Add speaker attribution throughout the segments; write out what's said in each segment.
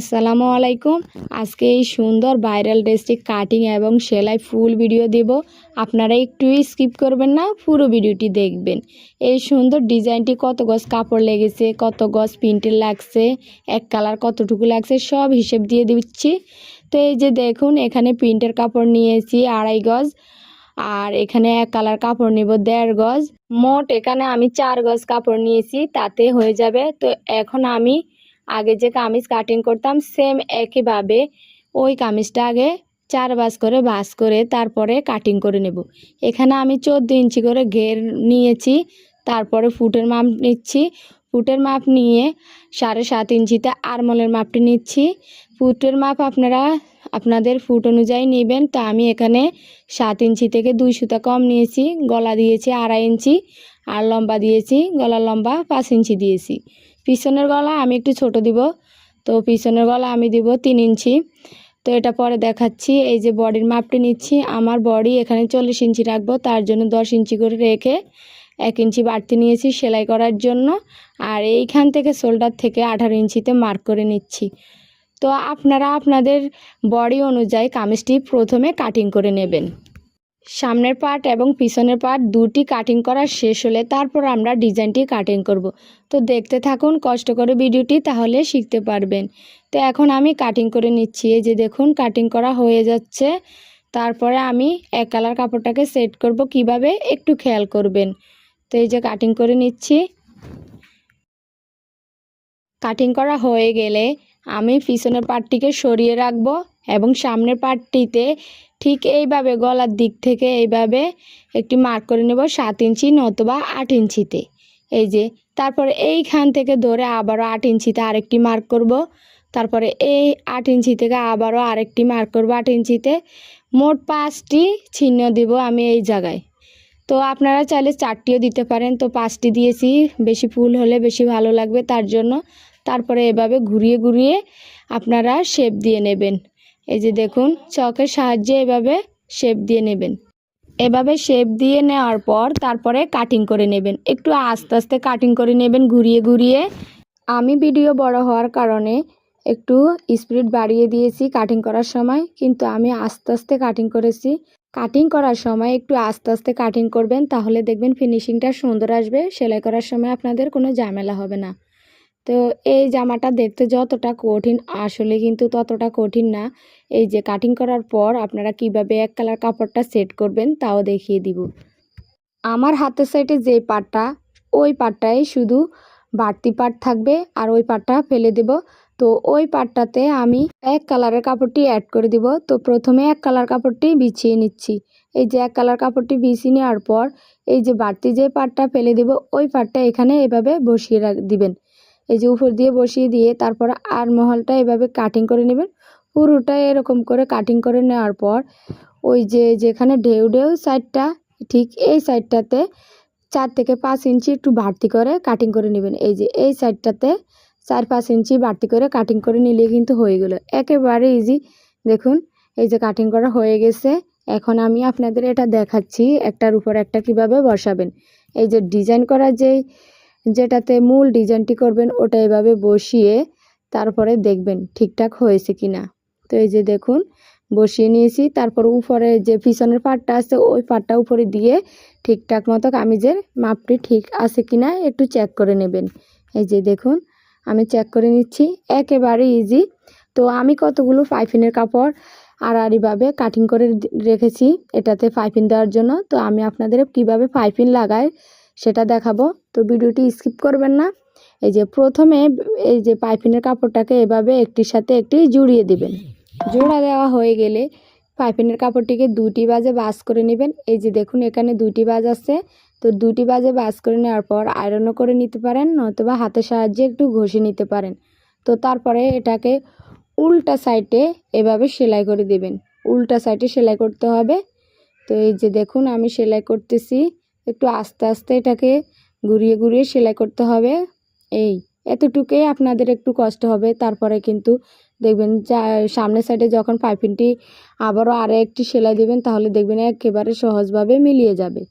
Speaker 1: আসসালামু আলাইকুম। আজকে এই সুন্দর ভাইরাল ড্রেসটি কাটিং এবং সেলাই ফুল ভিডিও দেব। আপনারা একটু স্কিপ করবেন না, পুরো ভিডিওটি দেখবেন। এই সুন্দর ডিজাইনটি কত গজ কাপড় লেগেছে, কত গজ প্রিন্টের লাগছে, এক কালার কতটুকু লাগছে, সব হিসেব দিয়ে দিচ্ছি। তো এই যে দেখুন, এখানে প্রিন্টের কাপড় নিয়েছি আড়াই গজ, আর এখানে এক কালার কাপড় নিব দেড় গজ। মোট এখানে আমি চার গজ কাপড় নিয়েছি, তাতে হয়ে যাবে। তো এখন আমি আগে যে কামিজ কাটিং করতাম সেম একইভাবে ওই কামিজটা আগে চার বাস করে বাস করে তারপরে কাটিং করে নেব। এখানে আমি চোদ্দ ইঞ্চি করে ঘের নিয়েছি, তারপরে ফুটের মাপ নিচ্ছি। ফুটের মাপ নিয়ে সাড়ে সাত ইঞ্চিতে আরমলের মাপটি নিচ্ছি। ফুটের মাপ আপনারা, আপনাদের ফুট অনুযায়ী নেবেন। তো আমি এখানে সাত ইঞ্চি থেকে দুই সুতা কম নিয়েছি। গলা দিয়েছি আড়াই ইঞ্চি, আর লম্বা দিয়েছি গলা লম্বা পাঁচ ইঞ্চি দিয়েছি। পিছনের গলা আমি একটু ছোট দিব। তো পিছনের গলা আমি দিব তিন ইঞ্চি। তো এটা পরে দেখাচ্ছি, এই যে বডির মাপটি নিচ্ছি। আমার বডি এখানে চল্লিশ ইঞ্চি রাখব, তার জন্য দশ ইঞ্চি করে রেখে এক ইঞ্চি বাড়তি নিয়েছি সেলাই করার জন্য। আর এইখান থেকে শোল্ডার থেকে আঠারো ইঞ্চিতে মার্ক করে নিচ্ছি। তো আপনারা আপনাদের বডি অনুযায়ী কামিজটি প্রথমে কাটিং করে নেবেন। সামনের পার্ট এবং পিছনের পার্ট দুটি কাটিং করা শেষ হলে তারপর আমরা ডিজাইনটি কাটিং করব। তো দেখতে থাকুন, কষ্ট করে ভিডিওটি তাহলে শিখতে পারবেন। তো এখন আমি কাটিং করে নিচ্ছি। এই যে দেখুন কাটিং করা হয়ে যাচ্ছে। তারপরে আমি এক কালার কাপড়টাকে সেট করব। কীভাবে? একটু খেয়াল করবেন। তো এই যে কাটিং করে নিচ্ছি। কাটিং করা হয়ে গেলে আমি পিছনের পার্টটিকে সরিয়ে রাখব। এবং সামনের পার্টটিতে ঠিক এইভাবে গলার দিক থেকে এইভাবে একটি মার্ক করে নেব সাত ইঞ্চি নতুবা আট ইঞ্চিতে। এই যে, তারপরে এইখান থেকে ধরে আবারও আট ইঞ্চিতে আরেকটি মার্ক করব। তারপরে এই আট ইঞ্চি থেকে আবারও আরেকটি মার্ক করব আট ইঞ্চিতে। মোট পাঁচটি চিহ্ন দিব আমি এই জায়গায়। তো আপনারা চাইলে চারটিও দিতে পারেন। তো পাঁচটি দিয়েছি, বেশি ফুল হলে বেশি ভালো লাগবে তার জন্য। তারপরে এভাবে ঘুরিয়ে ঘুরিয়ে আপনারা শেপ দিয়ে নেবেন। এই যে দেখুন, চকের সাহায্যে এভাবে শেপ দিয়ে নেবেন। এভাবে শেপ দিয়ে নেওয়ার পর তারপরে কাটিং করে নেবেন। একটু আস্তে আস্তে কাটিং করে নেবেন, ঘুরিয়ে ঘুরিয়ে। আমি ভিডিও বড় হওয়ার কারণে একটু স্পিড বাড়িয়ে দিয়েছি কাটিং করার সময়, কিন্তু আমি আস্তে আস্তে কাটিং করেছি। কাটিং করার সময় একটু আস্তে আস্তে কাটিং করবেন, তাহলে দেখবেন ফিনিশিংটা সুন্দর আসবে। সেলাই করার সময় আপনাদের কোনো ঝামেলা হবে না। তো এই জামাটা দেখতে যতটা কঠিন, আসলে কিন্তু ততটা কঠিন না। এই যে কাটিং করার পর আপনারা কীভাবে এক কালার কাপড়টা সেট করবেন তাও দেখিয়ে দিব। আমার হাতের সাইডে যে পাটটা, ওই পাটটাই শুধু বাড়তি পাট থাকবে আর ওই পাটটা ফেলে দেব। তো ওই পাটটাতে আমি এক কালারের কাপড়টি অ্যাড করে দিব। তো প্রথমে এক কালার কাপড়টি বিছিয়ে নিচ্ছি। এই যে এক কালার কাপড়টি বিছিয়ে নেওয়ার পর এই যে বাড়তি যে পাটটা ফেলে দেব, ওই পাটটা এখানে এভাবে বসিয়ে রাখ দিবেন। এই যে উপর দিয়ে বসিয়ে দিয়ে তারপর আর মহলটা এভাবে কাটিং করে নেবেন। পুরোটা এরকম করে কাটিং করে নেওয়ার পর ওই যে যেখানে ঢেউ ঢেউ সাইডটা ঠিক এই সাইডটাতে চার থেকে পাঁচ ইঞ্চি একটু বাড়তি করে কাটিং করে নেবেন। এই যে এই সাইডটাতে চার পাঁচ ইঞ্চি বাড়তি করে কাটিং করে নিলে কিন্তু হয়ে গেল। একেবারে ইজি দেখুন, এই যে কাটিং করা হয়ে গেছে। এখন আমি আপনাদের এটা দেখাচ্ছি একটার উপর একটা কীভাবে বসাবেন। এই যে ডিজাইন করা যেই যেটাতে মূল ডিজাইনটি করবেন ওটা এভাবে বসিয়ে তারপরে দেখবেন ঠিকঠাক হয়েছে কি না তো এই যে দেখুন, বসিয়ে নিয়েছি। তারপর উপরে যে পিছনের পাটটা আছে, ওই পাটটা উপরে দিয়ে ঠিকঠাক মতো কামিজের মাপটি ঠিক আছে কি না একটু চেক করে নেবেন। এই যে দেখুন, আমি চেক করে নিচ্ছি। একেবারে ইজি তো আমি কতগুলো পাইপিনের কাপড় আড়াআড়িভাবে কাটিং করে রেখেছি, এটাতে পাইপিন দেওয়ার জন্য। তো আমি আপনাদের কীভাবে পাইপিন লাগাই সেটা দেখাবো। তো ভিডিওটি স্কিপ করবেন না। এই যে প্রথমে এই যে পাইপিনের কাপড়টাকে এভাবে একটির সাথে একটি জুড়িয়ে দিবেন। জোড়া দেওয়া হয়ে গেলে পাইপিনের কাপড়টিকে দুটি বাজে বাস করে নেবেন। এই যে দেখুন, এখানে দুটি বাজ আছে। তো দুটি বাজে বাস করে নেওয়ার পর আয়রনও করে নিতে পারেন, নতুবা হাতের সাহায্যে একটু ঘষে নিতে পারেন। তো তারপরে এটাকে উল্টা সাইডে এভাবে সেলাই করে দেবেন। উল্টা সাইডে সেলাই করতে হবে। তো এই যে দেখুন, আমি সেলাই করতেছি। একটু আস্তে আস্তে এটাকে ঘুরিয়ে ঘুরিয়ে সেলাই করতে হবে। এই এতটুকুই আপনাদের একটু কষ্ট হবে। তারপরে কিন্তু দেখবেন যা, সামনের সাইডে যখন পাইপিংটি আবারও আরও একটি সেলাই দেবেন, তাহলে দেখবেন একেবারে সহজভাবে মিলিয়ে যাবে।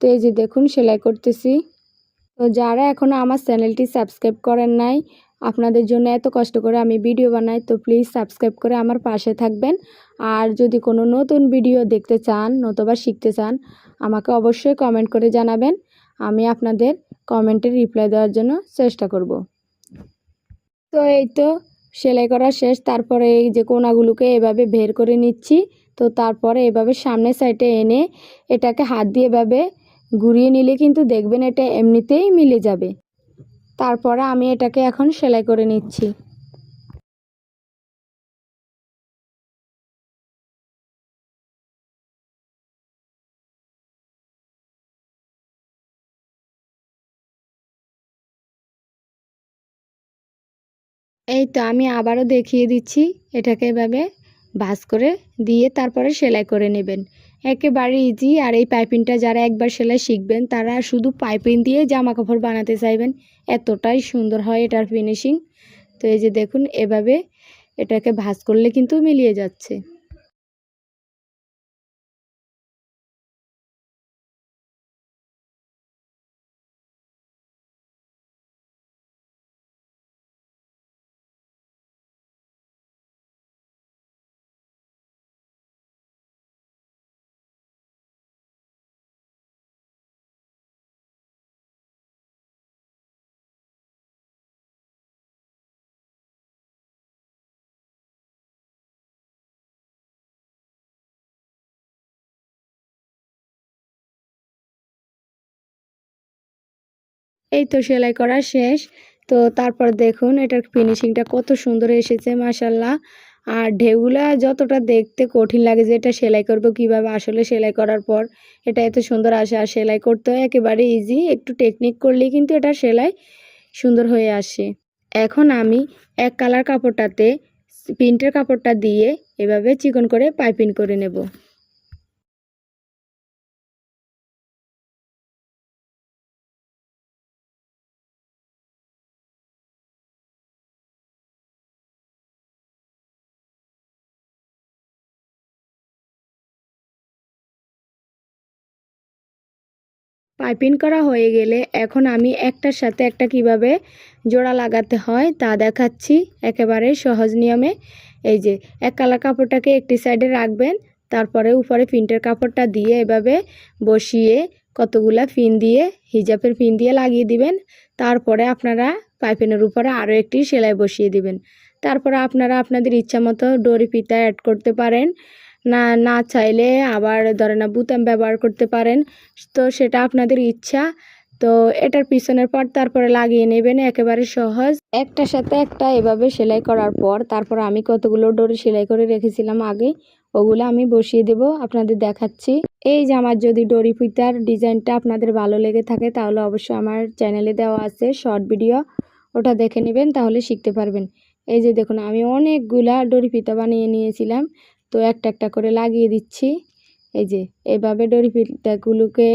Speaker 1: তো এই যে দেখুন, সেলাই করতেছি। তো যারা এখনও আমার চ্যানেলটি সাবস্ক্রাইব করেন নাই আপনাদের জন্য এত কষ্ট করে আমি ভিডিও বানাই, তো প্লিজ সাবস্ক্রাইব করে আমার পাশে থাকবেন। আর যদি কোনো নতুন ভিডিও দেখতে চান, নতুবা শিখতে চান, আমাকে অবশ্যই কমেন্ট করে জানাবেন। আমি আপনাদের কমেন্টের রিপ্লাই দেওয়ার জন্য চেষ্টা করব। তো এই তো সেলাই করা শেষ, তারপরে এই যে কোনাগুলোকে এভাবে বের করে নিচ্ছি, তো তারপরে এভাবে সামনের সাইডে এনে এটাকে হাত দিয়ে এভাবে ঘুরিয়ে নিলে কিন্তু দেখবেন এটা এমনিতেই মিলে যাবে। তারপরে আমি এটাকে এখন সেলাই করে নিচ্ছি। এই তো আমি আবারও দেখিয়ে দিচ্ছি এটাকে এভাবে ভাঁজ করে দিয়ে তারপরে সেলাই করে নেবেন। একেবারে ইজি আর এই পাইপিংটা যারা একবার সেলাই শিখবেন, তারা শুধু পাইপিং দিয়ে জামা কাপড় বানাতে চাইবেন। এতটাই সুন্দর হয় এটার ফিনিশিং তো এই যে দেখুন, এভাবে এটাকে ভাঁজ করলে কিন্তু মিলিয়ে যাচ্ছে। এই তো সেলাই করা শেষ। তো তারপর দেখুন, এটার ফিনিশিংটা কত সুন্দর এসেছে মাসাল্লাহ আর ঢেউগুলা যতটা দেখতে কঠিন লাগে যে এটা সেলাই করব কীভাবে, আসলে সেলাই করার পর এটা এত সুন্দর আসে। আর সেলাই করতেও একেবারে ইজি একটু টেকনিক করলেই কিন্তু এটা সেলাই সুন্দর হয়ে আসে। এখন আমি এক কালার কাপড়টাতে প্রিন্টের কাপড়টা দিয়ে এভাবে চিকন করে পাইপিং করে নেব। পাইপিং করা হয়ে গেলে এখন আমি একটার সাথে একটা কীভাবে জোড়া লাগাতে হয় তা দেখাচ্ছি একেবারে সহজ নিয়মে। এই যে, এক কালার কাপড়টাকে একটি সাইডে রাখবেন, তারপরে উপরে প্রিন্টের কাপড়টা দিয়ে এভাবে বসিয়ে কতগুলা পিন দিয়ে, হিজাবের পিন দিয়ে লাগিয়ে দিবেন। তারপরে আপনারা পাইপিনের উপরে আরও একটি সেলাই বসিয়ে দিবেন। তারপরে আপনারা আপনাদের ইচ্ছা মতো ডরি ফিতা অ্যাড করতে পারেন। না না চাইলে আবার ধরে না বুতাম ব্যবহার করতে পারেন। তো সেটা আপনাদের ইচ্ছা। তো এটার পিছনের পর তারপরে লাগিয়ে নেবেন, একেবারে সহজ। একটার সাথে একটা এভাবে সেলাই করার পর তারপর আমি কতগুলো ডোরি সেলাই করে রেখেছিলাম আগে, ওগুলো আমি বসিয়ে দেব, আপনাদের দেখাচ্ছি। এই যে আমার যদি ডরি ফিতার ডিজাইনটা আপনাদের ভালো লেগে থাকে, তাহলে অবশ্যই আমার চ্যানেলে দেওয়া আছে শর্ট ভিডিও। ওটা দেখে নেবেন, তাহলে শিখতে পারবেন। এই যে দেখুন, আমি অনেকগুলা ডরি ফিতা বানিয়ে নিয়েছিলাম। তো একটা একটা করে লাগিয়ে দিচ্ছি। এই যে, এভাবে ডরি ফিতাগুলোকে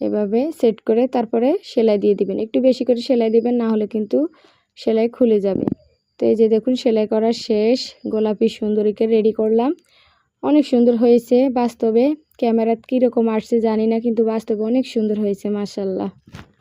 Speaker 1: এভাবে সেট করে তারপরে সেলাই দিয়ে দিবেন। একটু বেশি করে সেলাই দিবেন, না হলে কিন্তু সেলাই খুলে যাবে। তো এই যে দেখুন, সেলাই করা শেষ। গোলাপি সুন্দরীকে রেডি করলাম। অনেক সুন্দর হয়েছে বাস্তবে। ক্যামেরাত কীরকম আসছে জানি না, কিন্তু বাস্তবে অনেক সুন্দর হয়েছে মাসাল্লাহ